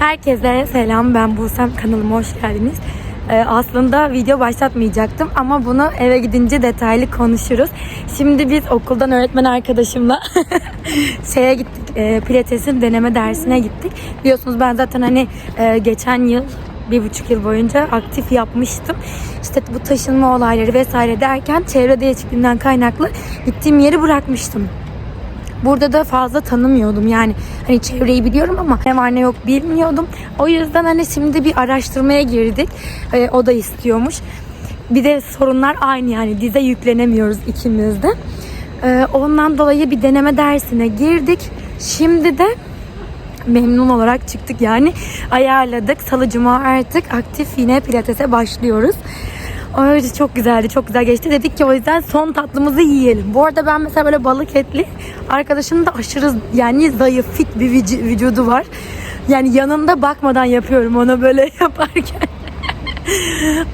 Herkese selam ben Busem kanalıma hoş geldiniz. Ee, aslında video başlatmayacaktım ama bunu eve gidince detaylı konuşuruz. Şimdi biz okuldan öğretmen arkadaşımla şeye gittik. E, pilatesin deneme dersine gittik. Biliyorsunuz ben zaten hani e, geçen yıl bir buçuk yıl boyunca aktif yapmıştım. İşte bu taşınma olayları vesaire derken çevre değişikliğinden kaynaklı gittiğim yeri bırakmıştım. Burada da fazla tanımıyordum yani hani çevreyi biliyorum ama ne var ne yok bilmiyordum. O yüzden hani şimdi bir araştırmaya girdik. Ee, o da istiyormuş. Bir de sorunlar aynı yani dize yüklenemiyoruz ikimiz de. Ee, ondan dolayı bir deneme dersine girdik. Şimdi de memnun olarak çıktık yani ayarladık. Salı cuma artık aktif yine pilatese başlıyoruz. Öyle çok güzeldi, çok güzel geçti. Dedik ki o yüzden son tatlımızı yiyelim. Bu arada ben mesela böyle balık etli, arkadaşımın da aşırı yani zayıf, fit bir vüc- vücudu var. Yani yanında bakmadan yapıyorum ona böyle yaparken.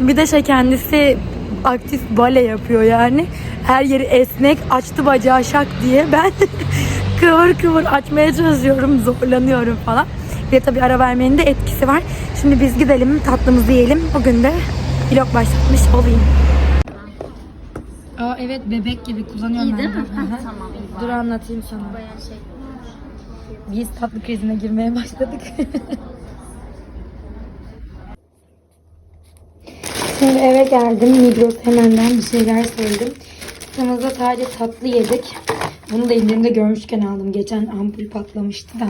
bir de şey kendisi aktif bale yapıyor yani. Her yeri esnek, açtı bacağı şak diye ben kıvır kıvır açmaya çalışıyorum, zorlanıyorum falan. De tabii ara vermenin de etkisi var. Şimdi biz gidelim tatlımızı yiyelim. Bugün de vlog başlatmış olayım. Aa evet bebek gibi kullanıyorum İyi ben değil de. mi? Hı hı. tamam iyi Dur var. anlatayım sana. Bayağı şey. Biz tatlı krizine girmeye başladık. Şimdi eve geldim. Migros hemen'den bir şeyler söyledim. Yanımızda sadece tatlı yedik. Bunu da indirimde görmüşken aldım. Geçen ampul patlamıştı da.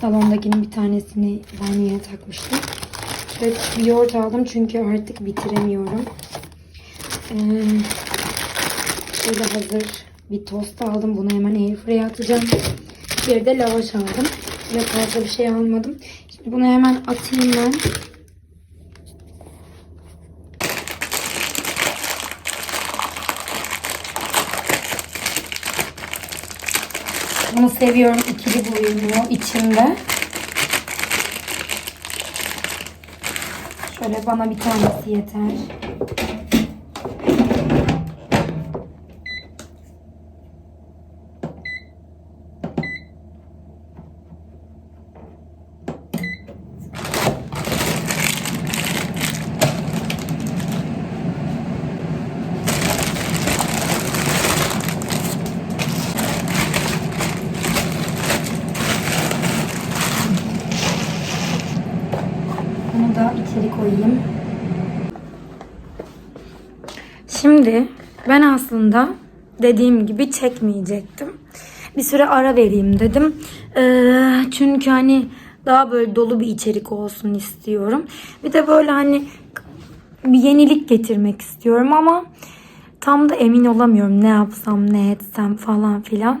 Salondakinin bir tanesini banyoya takmıştım. Şöyle bir yoğurt aldım çünkü artık bitiremiyorum. Ee, şöyle hazır bir tost aldım. Bunu hemen airfryer'e atacağım. Bir de lavaş aldım. Ve fazla bir şey almadım. Şimdi bunu hemen atayım ben. Bunu seviyorum. İkili bulunuyor içinde. Şöyle bana bir tanesi yeter. Bunu da içeri koyayım. Şimdi ben aslında dediğim gibi çekmeyecektim. Bir süre ara vereyim dedim. Ee, çünkü hani daha böyle dolu bir içerik olsun istiyorum. Bir de böyle hani bir yenilik getirmek istiyorum ama tam da emin olamıyorum ne yapsam ne etsem falan filan.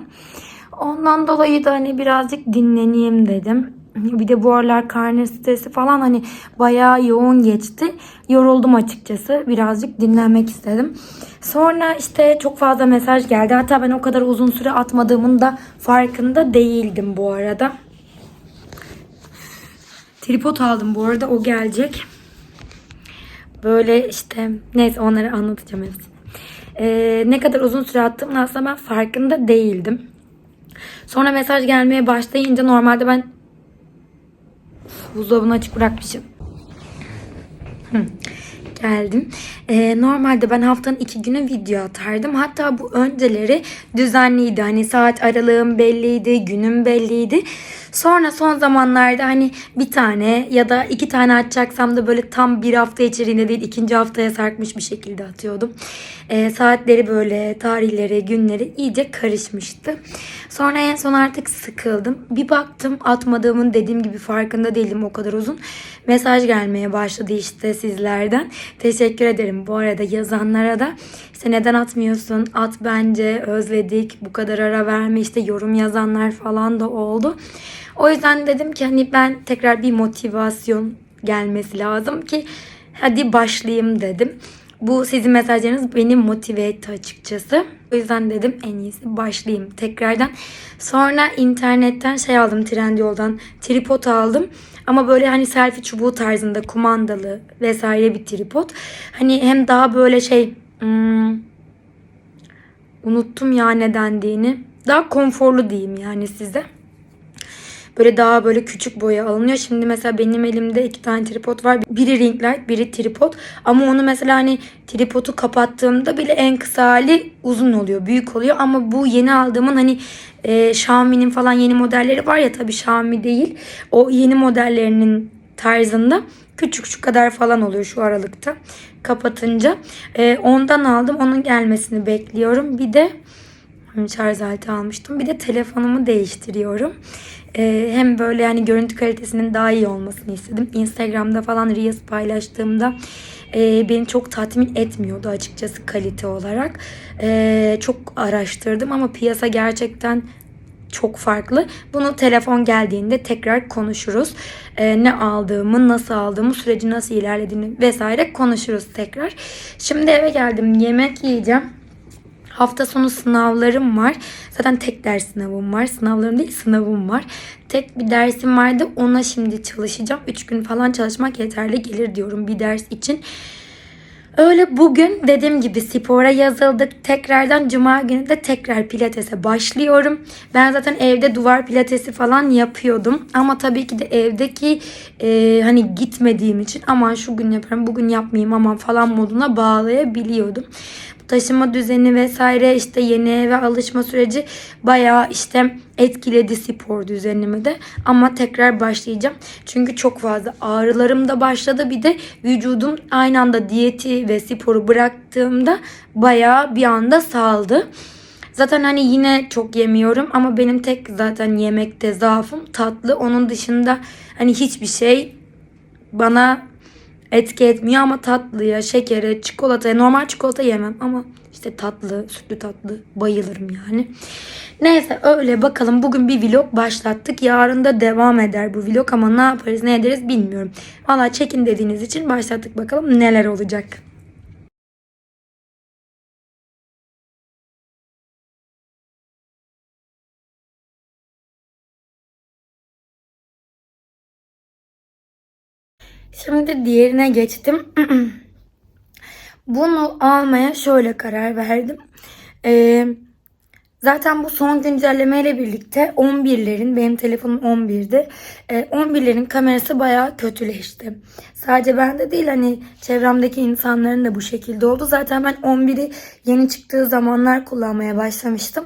Ondan dolayı da hani birazcık dinleneyim dedim. Bir de bu aralar karne stresi falan hani bayağı yoğun geçti. Yoruldum açıkçası. Birazcık dinlenmek istedim. Sonra işte çok fazla mesaj geldi. Hatta ben o kadar uzun süre atmadığımın da farkında değildim bu arada. Tripod aldım bu arada. O gelecek. Böyle işte neyse onları anlatacağım hepsini. Ee, ne kadar uzun süre attığımın aslında ben farkında değildim. Sonra mesaj gelmeye başlayınca normalde ben buzdolabını açık bırakmışım. Geldim. Ee, normalde ben haftanın iki günü video atardım. Hatta bu önceleri düzenliydi. Hani saat aralığım belliydi, günüm belliydi. Sonra son zamanlarda hani bir tane ya da iki tane atacaksam da böyle tam bir hafta içeriğinde değil ikinci haftaya sarkmış bir şekilde atıyordum. Ee, saatleri böyle tarihleri, günleri iyice karışmıştı. Sonra en son artık sıkıldım. Bir baktım atmadığımın dediğim gibi farkında değilim o kadar uzun. Mesaj gelmeye başladı işte sizlerden. Teşekkür ederim bu arada yazanlara da. İşte neden atmıyorsun? At bence özledik. Bu kadar ara verme işte yorum yazanlar falan da oldu. O yüzden dedim ki hani ben tekrar bir motivasyon gelmesi lazım ki hadi başlayayım dedim. Bu sizin mesajlarınız beni motive etti açıkçası. O yüzden dedim en iyisi başlayayım tekrardan. Sonra internetten şey aldım Trendyol'dan tripod aldım. Ama böyle hani selfie çubuğu tarzında kumandalı vesaire bir tripod. Hani hem daha böyle şey hmm, unuttum ya ne. Daha konforlu diyeyim yani size. böyle daha böyle küçük boya alınıyor. Şimdi mesela benim elimde iki tane tripod var. Biri ring light, biri tripod. Ama onu mesela hani tripodu kapattığımda bile en kısa hali uzun oluyor, büyük oluyor. Ama bu yeni aldığımın hani e, Xiaomi'nin falan yeni modelleri var ya tabii Xiaomi değil. O yeni modellerinin tarzında küçük şu kadar falan oluyor şu aralıkta kapatınca. E, ondan aldım. Onun gelmesini bekliyorum. Bir de şarj aleti almıştım. Bir de telefonumu değiştiriyorum. Ee, hem böyle yani görüntü kalitesinin daha iyi olmasını istedim. Instagram'da falan Reels paylaştığımda e, beni çok tatmin etmiyordu açıkçası kalite olarak. Ee, çok araştırdım ama piyasa gerçekten çok farklı. Bunu telefon geldiğinde tekrar konuşuruz. Ee, ne aldığımı, nasıl aldığımı, süreci nasıl ilerlediğini vesaire konuşuruz tekrar. Şimdi eve geldim. Yemek yiyeceğim. Hafta sonu sınavlarım var. Zaten tek ders sınavım var. Sınavlarım değil sınavım var. Tek bir dersim vardı. Ona şimdi çalışacağım. 3 gün falan çalışmak yeterli gelir diyorum bir ders için. Öyle bugün dediğim gibi spora yazıldık. Tekrardan cuma günü de tekrar pilatese başlıyorum. Ben zaten evde duvar pilatesi falan yapıyordum. Ama tabii ki de evdeki e, hani gitmediğim için aman şu gün yaparım bugün yapmayayım aman falan moduna bağlayabiliyordum taşıma düzeni vesaire işte yeni eve alışma süreci bayağı işte etkiledi spor düzenimi de ama tekrar başlayacağım. Çünkü çok fazla ağrılarım da başladı. Bir de vücudum aynı anda diyeti ve sporu bıraktığımda bayağı bir anda saldı. Zaten hani yine çok yemiyorum ama benim tek zaten yemekte zaafım tatlı. Onun dışında hani hiçbir şey bana etki etmiyor ama tatlıya, şekere, çikolataya, normal çikolata yemem ama işte tatlı, sütlü tatlı bayılırım yani. Neyse öyle bakalım bugün bir vlog başlattık. Yarın da devam eder bu vlog ama ne yaparız ne ederiz bilmiyorum. Valla çekin dediğiniz için başlattık bakalım neler olacak. Şimdi diğerine geçtim. Bunu almaya şöyle karar verdim. Ee, zaten bu son güncellemeyle birlikte 11'lerin, benim telefonum 11'di. Ee, 11'lerin kamerası bayağı kötüleşti. Sadece bende değil hani çevremdeki insanların da bu şekilde oldu. Zaten ben 11'i yeni çıktığı zamanlar kullanmaya başlamıştım.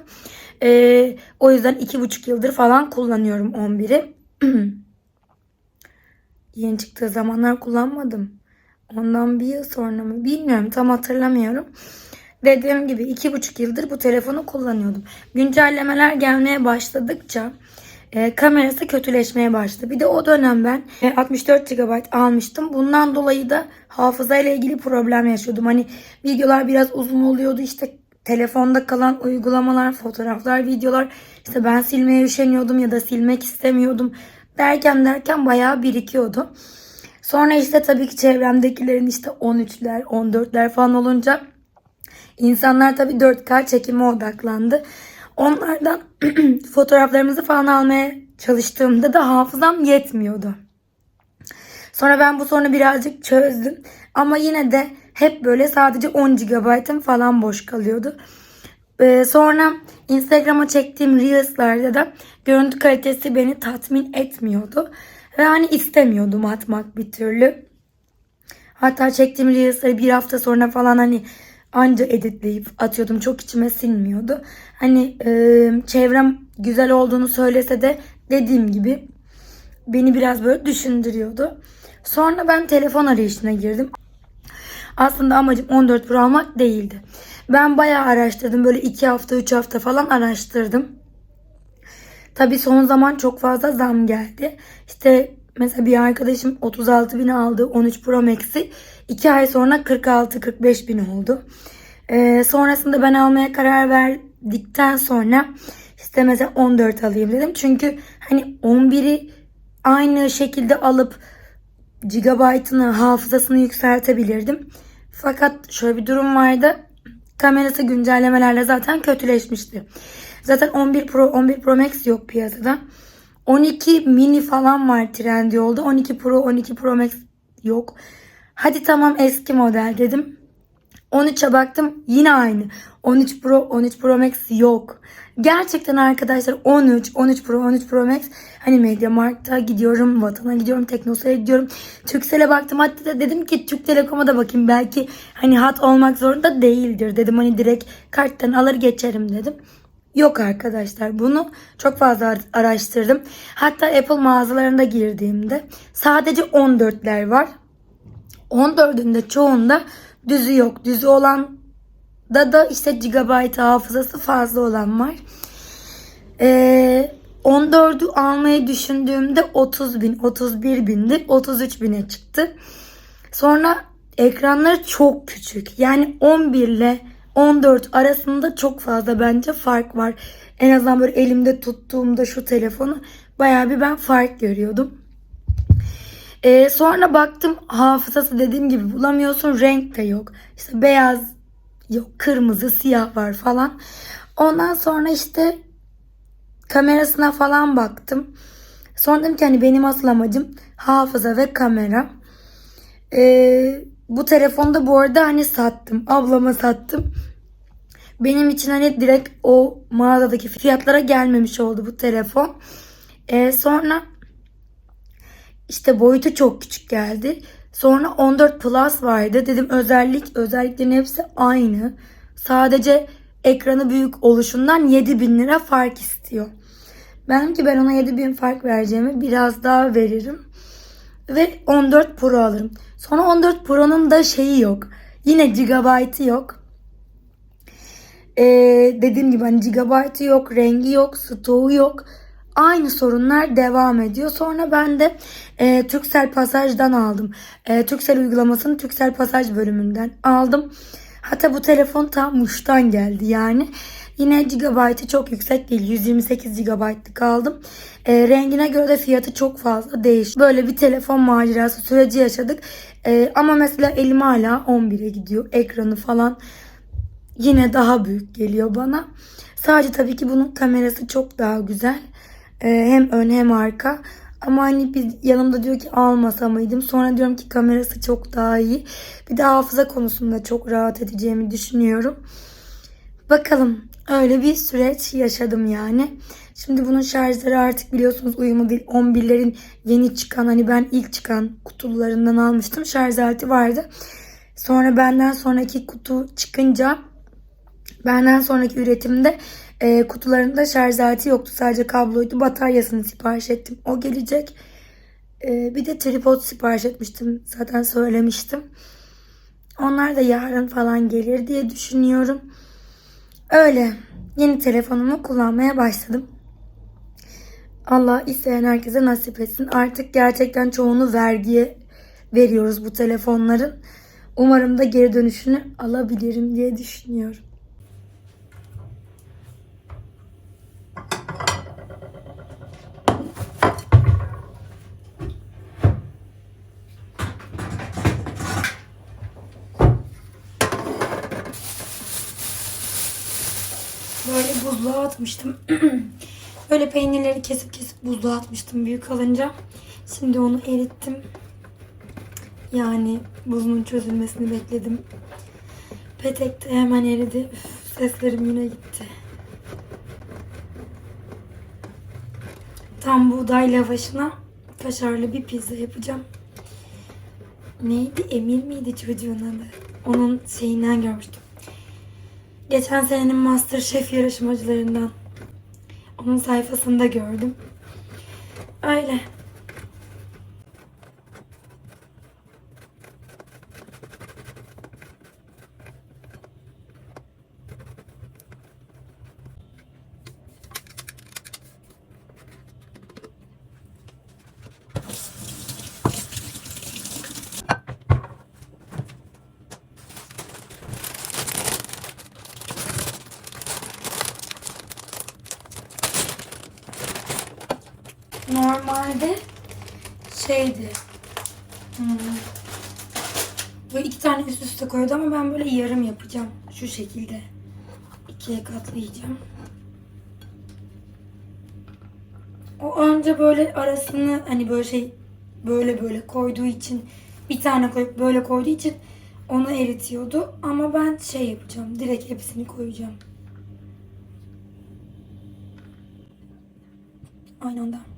Ee, o yüzden 2,5 yıldır falan kullanıyorum 11'i. Yeni çıktığı zamanlar kullanmadım. Ondan bir yıl sonra mı bilmiyorum tam hatırlamıyorum. Dediğim gibi iki buçuk yıldır bu telefonu kullanıyordum. Güncellemeler gelmeye başladıkça e, kamerası kötüleşmeye başladı. Bir de o dönem ben e, 64 GB almıştım. Bundan dolayı da hafızayla ilgili problem yaşıyordum. Hani videolar biraz uzun oluyordu. İşte telefonda kalan uygulamalar, fotoğraflar, videolar işte ben silmeye üşeniyordum ya da silmek istemiyordum. Derken derken bayağı birikiyordu. Sonra işte tabii ki çevremdekilerin işte 13'ler, 14'ler falan olunca insanlar tabii 4K çekime odaklandı. Onlardan fotoğraflarımızı falan almaya çalıştığımda da hafızam yetmiyordu. Sonra ben bu sorunu birazcık çözdüm. Ama yine de hep böyle sadece 10 GB'ım falan boş kalıyordu. Ee, sonra Instagram'a çektiğim Reels'larda da görüntü kalitesi beni tatmin etmiyordu. Ve hani istemiyordum atmak bir türlü. Hatta çektiğim Reels'ları bir hafta sonra falan hani anca editleyip atıyordum. Çok içime sinmiyordu. Hani e, çevrem güzel olduğunu söylese de dediğim gibi beni biraz böyle düşündürüyordu. Sonra ben telefon arayışına girdim. Aslında amacım 14 Pro almak değildi. Ben bayağı araştırdım. Böyle 2 hafta 3 hafta falan araştırdım. Tabi son zaman çok fazla zam geldi. İşte mesela bir arkadaşım 36 bin aldı 13 Pro Max'i 2 ay sonra 46-45 bin oldu. Ee, sonrasında ben almaya karar verdikten sonra işte mesela 14 alayım dedim. Çünkü hani 11'i aynı şekilde alıp gigabaytını hafızasını yükseltebilirdim. Fakat şöyle bir durum vardı. Kamerası güncellemelerle zaten kötüleşmişti. Zaten 11 Pro, 11 Pro Max yok piyasada. 12 mini falan var Trendyol'da. 12 Pro, 12 Pro Max yok. Hadi tamam eski model dedim. 13'e baktım yine aynı. 13 Pro, 13 Pro Max yok. Gerçekten arkadaşlar 13, 13 Pro, 13 Pro Max hani Mediamarkt'a gidiyorum, Vatan'a gidiyorum, Teknosa'ya gidiyorum. Turkcell'e baktım hatta da dedim ki Türk Telekom'a da bakayım belki hani hat olmak zorunda değildir dedim. Hani direkt karttan alır geçerim dedim. Yok arkadaşlar bunu çok fazla ar- araştırdım. Hatta Apple mağazalarında girdiğimde sadece 14'ler var. 14'ün de çoğunda düzü yok. Düzü olan da da işte gigabyte hafızası fazla olan var. Ee, 14'ü almayı düşündüğümde 30 bin, 31 bindi, 33 bine çıktı. Sonra ekranları çok küçük. Yani 11 ile 14 arasında çok fazla bence fark var. En azından böyle elimde tuttuğumda şu telefonu bayağı bir ben fark görüyordum. Ee, sonra baktım hafızası dediğim gibi bulamıyorsun. Renk de yok. İşte beyaz yok. Kırmızı, siyah var falan. Ondan sonra işte kamerasına falan baktım. Sonra dedim ki hani benim asıl amacım hafıza ve kamera. Ee, bu telefonu da bu arada hani sattım. Ablama sattım. Benim için hani direkt o mağazadaki fiyatlara gelmemiş oldu bu telefon. Ee, sonra işte boyutu çok küçük geldi. Sonra 14 Plus vardı. Dedim özellik, özelliklerin hepsi aynı. Sadece ekranı büyük oluşundan 7000 lira fark istiyor. Ben ki ben ona 7000 fark vereceğimi biraz daha veririm. Ve 14 Pro alırım. Sonra 14 Pro'nun da şeyi yok. Yine gigabyte'ı yok. Ee, dediğim gibi hani gigabyte'ı yok, rengi yok, stoğu yok. Aynı sorunlar devam ediyor. Sonra ben de e, Turkcell Pasaj'dan aldım. E, Turkcell uygulamasını Turkcell Pasaj bölümünden aldım. Hatta bu telefon tam Muş'tan geldi yani. Yine gigabyte'ı çok yüksek değil. 128 GB'lık aldım. E, rengine göre de fiyatı çok fazla değişti. Böyle bir telefon macerası süreci yaşadık. E, ama mesela elim hala 11'e gidiyor. Ekranı falan yine daha büyük geliyor bana. Sadece tabii ki bunun kamerası çok daha güzel. Ee, hem ön hem arka. Ama hani bir yanımda diyor ki almasa mıydım. Sonra diyorum ki kamerası çok daha iyi. Bir de hafıza konusunda çok rahat edeceğimi düşünüyorum. Bakalım öyle bir süreç yaşadım yani. Şimdi bunun şarjları artık biliyorsunuz değil. 11'lerin yeni çıkan hani ben ilk çıkan kutularından almıştım. Şarj aleti vardı. Sonra benden sonraki kutu çıkınca benden sonraki üretimde e, kutularında şarj aleti yoktu. Sadece kabloydu. Bataryasını sipariş ettim. O gelecek. E, bir de tripod sipariş etmiştim. Zaten söylemiştim. Onlar da yarın falan gelir diye düşünüyorum. Öyle. Yeni telefonumu kullanmaya başladım. Allah isteyen herkese nasip etsin. Artık gerçekten çoğunu vergiye veriyoruz bu telefonların. Umarım da geri dönüşünü alabilirim diye düşünüyorum. Böyle buzluğa atmıştım. Böyle peynirleri kesip kesip buzluğa atmıştım büyük alınca. Şimdi onu erittim. Yani buzun çözülmesini bekledim. Petek de hemen eridi. Üf, seslerim yine gitti. Tam buğday lavaşına kaşarlı bir pizza yapacağım. Neydi? Emir miydi çocuğun adı? Onun şeyinden görmüştüm. Geçen senenin Masterchef yarışmacılarından. Onun sayfasında gördüm. Öyle. Normalde şeydi. Hmm, böyle iki tane üst üste koydu ama ben böyle yarım yapacağım. Şu şekilde. ikiye katlayacağım. O önce böyle arasını hani böyle şey böyle böyle koyduğu için bir tane koyup böyle koyduğu için onu eritiyordu. Ama ben şey yapacağım. Direkt hepsini koyacağım. Aynı anda.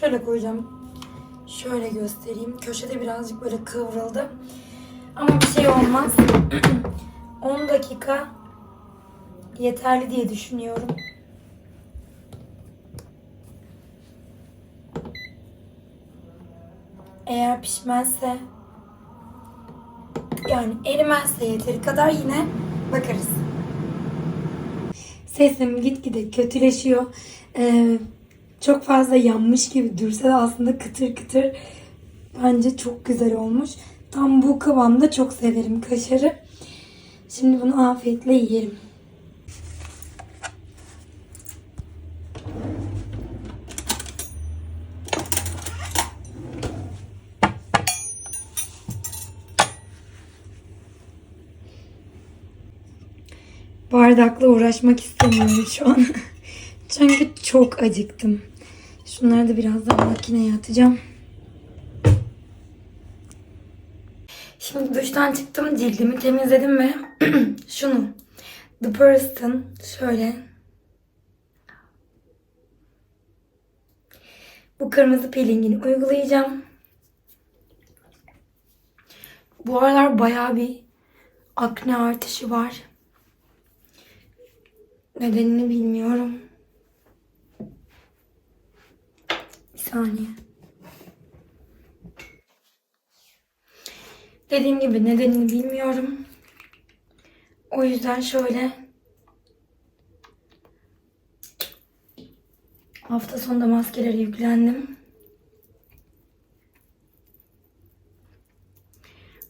Şöyle koyacağım. Şöyle göstereyim. Köşede birazcık böyle kıvrıldı. Ama bir şey olmaz. 10 dakika yeterli diye düşünüyorum. Eğer pişmezse yani erimezse yeteri kadar yine bakarız. Sesim gitgide kötüleşiyor. Ee, çok fazla yanmış gibi dursa da aslında kıtır kıtır bence çok güzel olmuş. Tam bu kıvamda çok severim kaşarı. Şimdi bunu afiyetle yiyelim. Bardakla uğraşmak istemiyorum şu an. Çünkü çok acıktım. Şunları da birazdan makineye atacağım. Şimdi duştan çıktım. Cildimi temizledim ve şunu. The Person şöyle. Bu kırmızı peelingini uygulayacağım. Bu aralar bayağı bir akne artışı var. Nedenini bilmiyorum. Bir saniye. Dediğim gibi nedenini bilmiyorum. O yüzden şöyle hafta sonunda maskeleri yüklendim.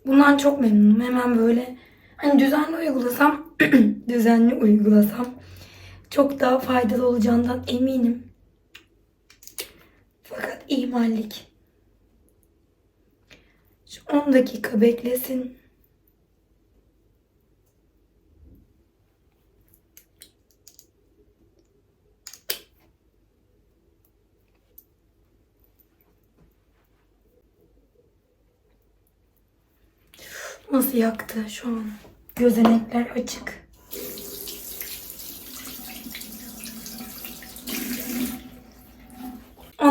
Bundan çok memnunum. Hemen böyle hani düzenli uygulasam düzenli uygulasam çok daha faydalı olacağından eminim. İhmallik. Şu 10 dakika beklesin. Nasıl yaktı şu an? Gözenekler açık.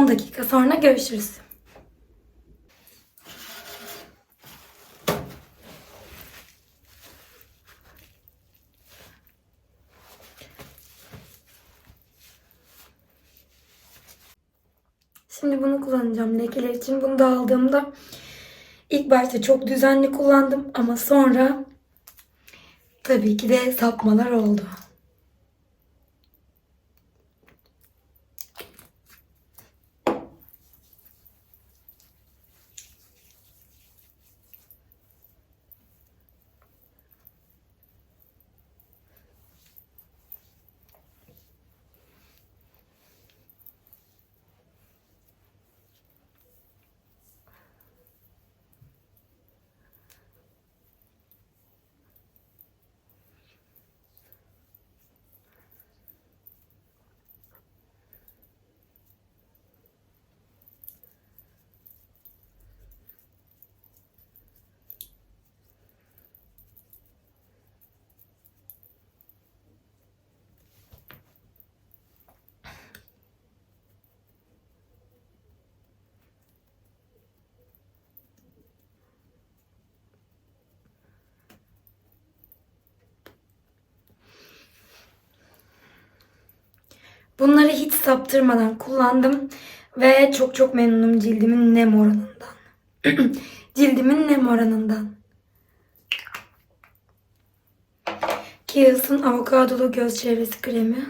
On dakika sonra görüşürüz. Şimdi bunu kullanacağım lekeler için. Bunu da aldığımda ilk başta çok düzenli kullandım ama sonra tabii ki de sapmalar oldu. Bunları hiç saptırmadan kullandım. Ve çok çok memnunum cildimin nem oranından. cildimin nem oranından. Kiehl's'ın avokadolu göz çevresi kremi.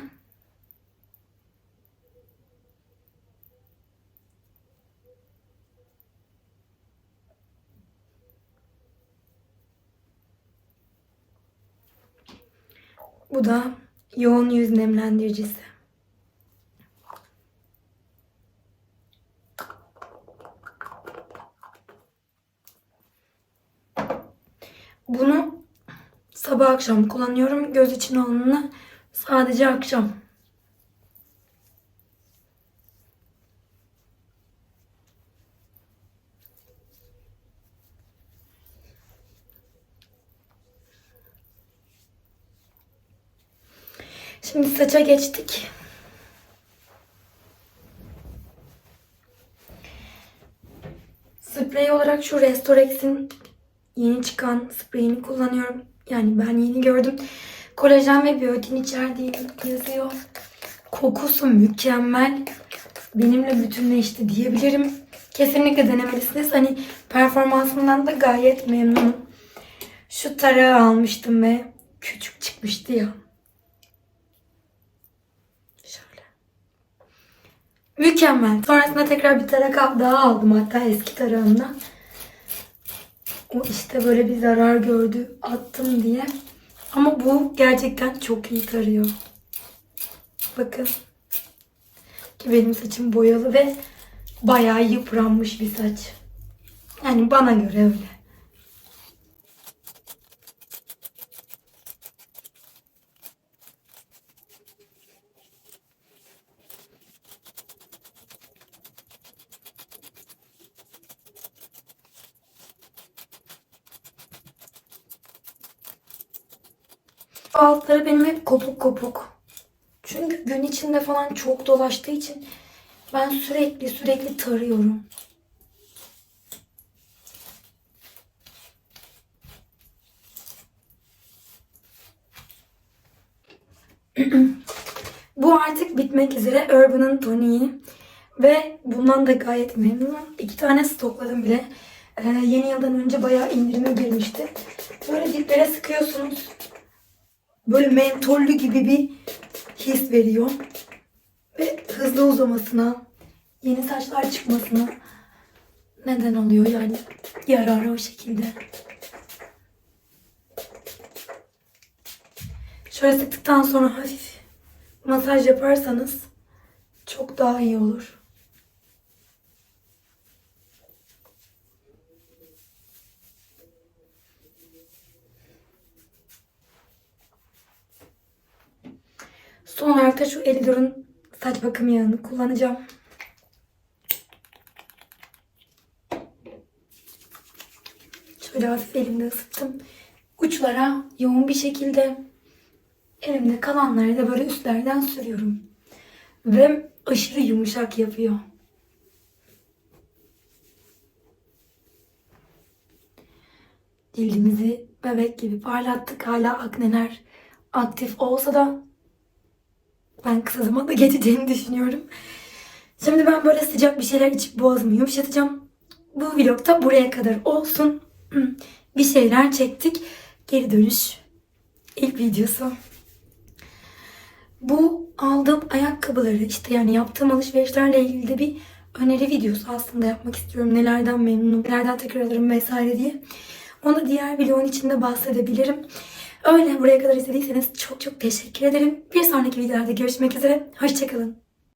Bu da yoğun yüz nemlendiricisi. Bunu sabah akşam kullanıyorum. Göz için olanını sadece akşam. Şimdi saça geçtik. Sprey olarak şu Restorex'in yeni çıkan spreyini kullanıyorum. Yani ben yeni gördüm. Kolajen ve biyotin içerdiği yazıyor. Kokusu mükemmel. Benimle bütünleşti diyebilirim. Kesinlikle denemelisiniz. Hani performansından da gayet memnunum. Şu tarağı almıştım ve küçük çıkmıştı ya. Şöyle. Mükemmel. Sonrasında tekrar bir tarak daha aldım hatta eski tarağımdan. O işte böyle bir zarar gördü attım diye. Ama bu gerçekten çok iyi tarıyor. Bakın. Ki benim saçım boyalı ve bayağı yıpranmış bir saç. Yani bana göre öyle. Altları benim hep kopuk kopuk. Çünkü gün içinde falan çok dolaştığı için ben sürekli sürekli tarıyorum. Bu artık bitmek üzere Urban'ın toniği. Ve bundan da gayet memnunum. İki tane stokladım bile. Ee, yeni yıldan önce bayağı indirime girmişti. Böyle diplere sıkıyorsunuz böyle mentollü gibi bir his veriyor. Ve hızlı uzamasına, yeni saçlar çıkmasına neden oluyor yani yararı o şekilde. Şöyle sıktıktan sonra hafif masaj yaparsanız çok daha iyi olur. Da şu Elidor'un saç bakım yağını kullanacağım. Şöyle hafif elimde ısıttım. Uçlara yoğun bir şekilde elimde kalanları da böyle üstlerden sürüyorum. Ve aşırı yumuşak yapıyor. Cildimizi bebek gibi parlattık. Hala akneler aktif olsa da ben kısa zamanda geçeceğini düşünüyorum. Şimdi ben böyle sıcak bir şeyler içip boğazımı yumuşatacağım. Bu vlog da buraya kadar olsun. Bir şeyler çektik. Geri dönüş. İlk videosu. Bu aldığım ayakkabıları işte yani yaptığım alışverişlerle ilgili de bir öneri videosu aslında yapmak istiyorum. Nelerden memnunum, nelerden tekrar alırım vesaire diye. Onu diğer vlogun içinde bahsedebilirim. Öyle buraya kadar izlediyseniz çok çok teşekkür ederim. Bir sonraki videolarda görüşmek üzere. Hoşçakalın.